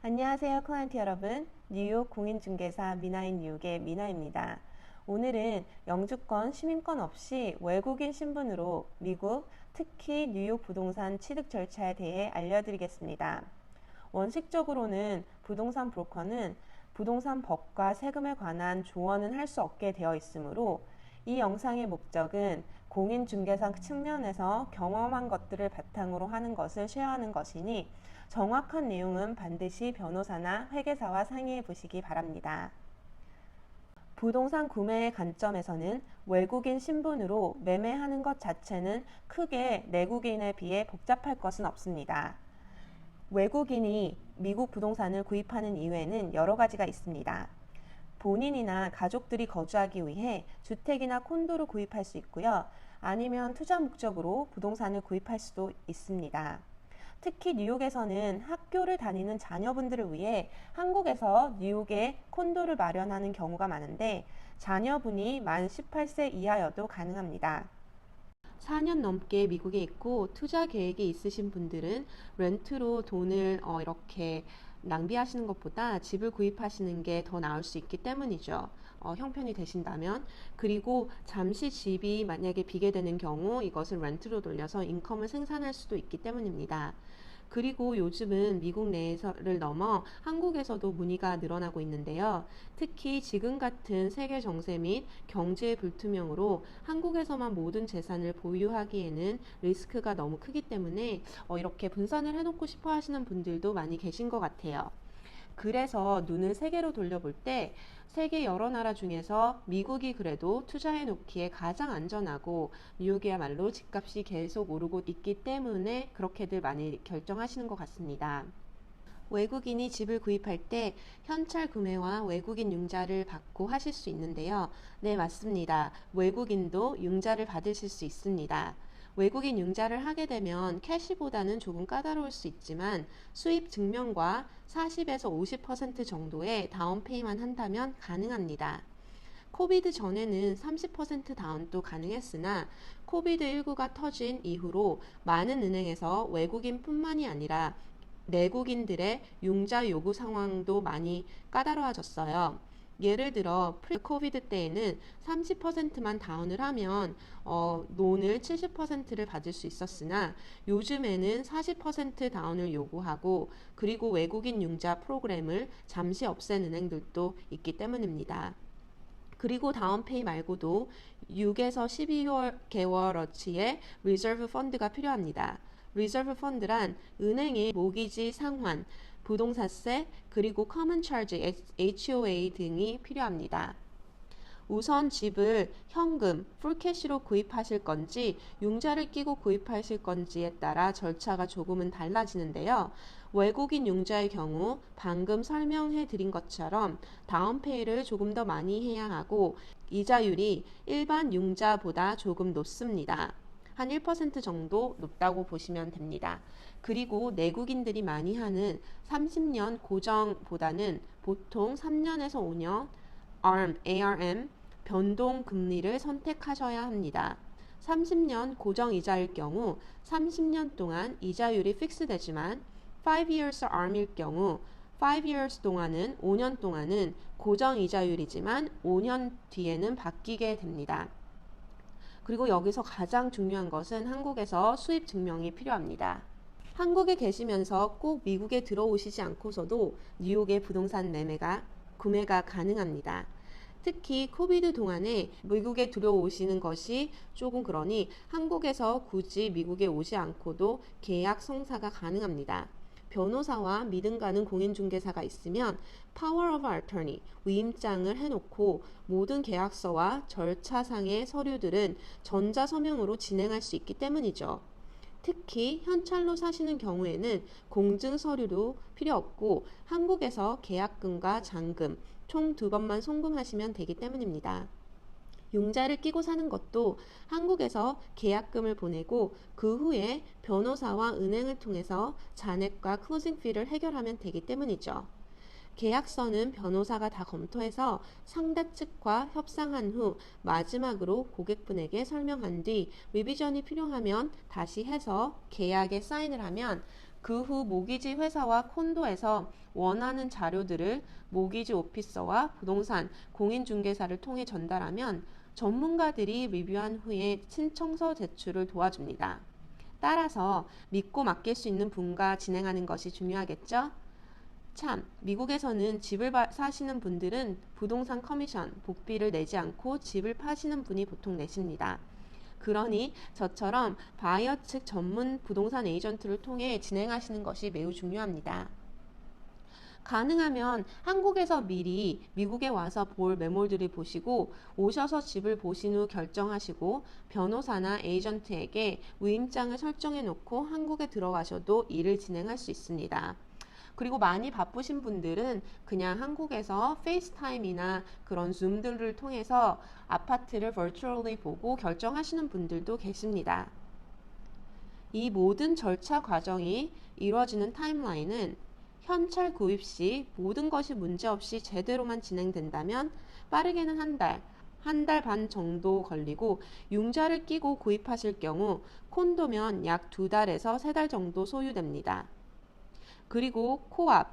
안녕하세요, 클라이언트 여러분. 뉴욕 공인중개사 미나인 뉴욕의 미나입니다. 오늘은 영주권, 시민권 없이 외국인 신분으로 미국, 특히 뉴욕 부동산 취득 절차에 대해 알려드리겠습니다. 원칙적으로는 부동산 브로커는 부동산 법과 세금에 관한 조언은 할 수 없게 되어 있으므로 이 영상의 목적은 공인중개사 측면에서 경험한 것들을 바탕으로 하는 것을 쉐어하는 것이니 정확한 내용은 반드시 변호사나 회계사와 상의해 보시기 바랍니다. 부동산 구매의 관점에서는 외국인 신분으로 매매하는 것 자체는 크게 내국인에 비해 복잡할 것은 없습니다. 외국인이 미국 부동산을 구입하는 이유에는 여러 가지가 있습니다. 본인이나 가족들이 거주하기 위해 주택이나 콘도를 구입할 수 있고요. 아니면 투자 목적으로 부동산을 구입할 수도 있습니다. 특히 뉴욕에서는 학교를 다니는 자녀분들을 위해 한국에서 뉴욕에 콘도를 마련하는 경우가 많은데 자녀분이 만 18세 이하여도 가능합니다. 4년 넘게 미국에 있고 투자 계획이 있으신 분들은 렌트로 돈을 어, 이렇게 낭비하시는 것보다 집을 구입하시는 게 더 나을 수 있기 때문이죠. 어, 형편이 되신다면 그리고 잠시 집이 만약에 비게 되는 경우 이것을 렌트로 돌려서 인컴을 생산할 수도 있기 때문입니다. 그리고 요즘은 미국 내에서를 넘어 한국에서도 문의가 늘어나고 있는데요. 특히 지금 같은 세계 정세 및 경제의 불투명으로 한국에서만 모든 재산을 보유하기에는 리스크가 너무 크기 때문에 어, 이렇게 분산을 해놓고 싶어 하시는 분들도 많이 계신 것 같아요. 그래서 눈을 세계로 돌려볼 때 세계 여러 나라 중에서 미국이 그래도 투자해 놓기에 가장 안전하고 뉴욕이야말로 집값이 계속 오르고 있기 때문에 그렇게들 많이 결정하시는 것 같습니다. 외국인이 집을 구입할 때 현찰 구매와 외국인 융자를 받고 하실 수 있는데요. 네, 맞습니다. 외국인도 융자를 받으실 수 있습니다. 외국인 융자를 하게 되면 캐시보다는 조금 까다로울 수 있지만 수입 증명과 40에서 50% 정도의 다운페이만 한다면 가능합니다. 코비드 전에는 30% 다운도 가능했으나 코비드19가 터진 이후로 많은 은행에서 외국인뿐만이 아니라 내국인들의 융자 요구 상황도 많이 까다로워졌어요. 예를 들어 프리 코비드 때에는 30%만 다운을 하면 어, 론을 70%를 받을 수 있었으나 요즘에는 40% 다운을 요구하고 그리고 외국인 융자 프로그램을 잠시 없앤 은행들도 있기 때문입니다. 그리고 다운페이 말고도 6에서 12개월어치의 리저브 펀드가 필요합니다. 리저브 펀드란 은행의 모기지 상환, 부동산세, 그리고 차지 HOA 등이 필요합니다. 우선 집을 현금, 풀캐시로 구입하실 건지 융자를 끼고 구입하실 건지에 따라 절차가 조금은 달라지는데요. 외국인 융자의 경우 방금 설명해 드린 것처럼 다운페이를 조금 더 많이 해야 하고 이자율이 일반 융자보다 조금 높습니다. 한 1% 정도 높다고 보시면 됩니다. 그리고 내국인들이 많이 하는 30년 고정보다는 보통 3년에서 5년 ARM, ARM 변동 금리를 선택하셔야 합니다. 30년 고정 이자일 경우 30년 동안 이자율이 픽스되지만 5 years ARM일 경우 5 years 동안은 5년 동안은 고정 이자율이지만 5년 뒤에는 바뀌게 됩니다. 그리고 여기서 가장 중요한 것은 한국에서 수입 증명이 필요합니다. 한국에 계시면서 꼭 미국에 들어오시지 않고서도 뉴욕의 부동산 매매가 구매가 가능합니다. 특히 코비드 동안에 미국에 들어오시는 것이 조금 그러니 한국에서 굳이 미국에 오지 않고도 계약 성사가 가능합니다. 변호사와 믿음 가는 공인중개사가 있으면 Power of Attorney 위임장을 해놓고 모든 계약서와 절차상의 서류들은 전자서명으로 진행할 수 있기 때문이죠. 특히 현찰로 사시는 경우에는 공증 서류도 필요 없고 한국에서 계약금과 잔금 총 두 번만 송금하시면 되기 때문입니다. 융자를 끼고 사는 것도 한국에서 계약금을 보내고 그 후에 변호사와 은행을 통해서 잔액과 클로징 피를 해결하면 되기 때문이죠. 계약서는 변호사가 다 검토해서 상대 측과 협상한 후 마지막으로 고객분에게 설명한 뒤 리비전이 필요하면 다시 해서 계약에 사인을 하면 그 후 모기지 회사와 콘도에서 원하는 자료들을 모기지 오피서와 부동산 공인중개사를 통해 전달하면 전문가들이 리뷰한 후에 신청서 제출을 도와줍니다. 따라서 믿고 맡길 수 있는 분과 진행하는 것이 중요하겠죠? 참, 미국에서는 집을 바- 사시는 분들은 부동산 커미션, 복비를 내지 않고 집을 파시는 분이 보통 내십니다. 그러니 저처럼 바이어 측 전문 부동산 에이전트를 통해 진행하시는 것이 매우 중요합니다. 가능하면 한국에서 미리 미국에 와서 볼 매물들을 보시고 오셔서 집을 보신 후 결정하시고 변호사나 에이전트에게 위임장을 설정해 놓고 한국에 들어가셔도 일을 진행할 수 있습니다. 그리고 많이 바쁘신 분들은 그냥 한국에서 페이스타임이나 그런 줌들을 통해서 아파트를 virtually 보고 결정하시는 분들도 계십니다. 이 모든 절차 과정이 이루어지는 타임라인은 현찰 구입 시 모든 것이 문제없이 제대로만 진행된다면 빠르게는 한 달, 한 달 반 정도 걸리고 융자를 끼고 구입하실 경우 콘도면 약 두 달에서 세 달 정도 소요됩니다. 그리고 코앞,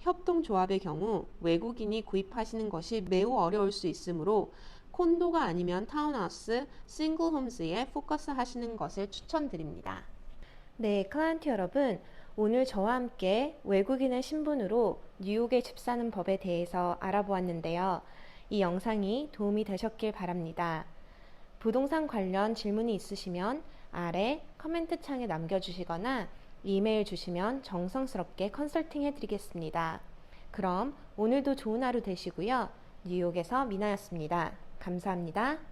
협동조합의 경우 외국인이 구입하시는 것이 매우 어려울 수 있으므로 콘도가 아니면 타운하우스, 싱글홈즈에 포커스 하시는 것을 추천드립니다. 네, 클라이언트 여러분. 오늘 저와 함께 외국인의 신분으로 뉴욕에 집 사는 법에 대해서 알아보았는데요. 이 영상이 도움이 되셨길 바랍니다. 부동산 관련 질문이 있으시면 아래 커멘트 창에 남겨주시거나 이메일 주시면 정성스럽게 컨설팅 해드리겠습니다. 그럼 오늘도 좋은 하루 되시고요. 뉴욕에서 미나였습니다. 감사합니다.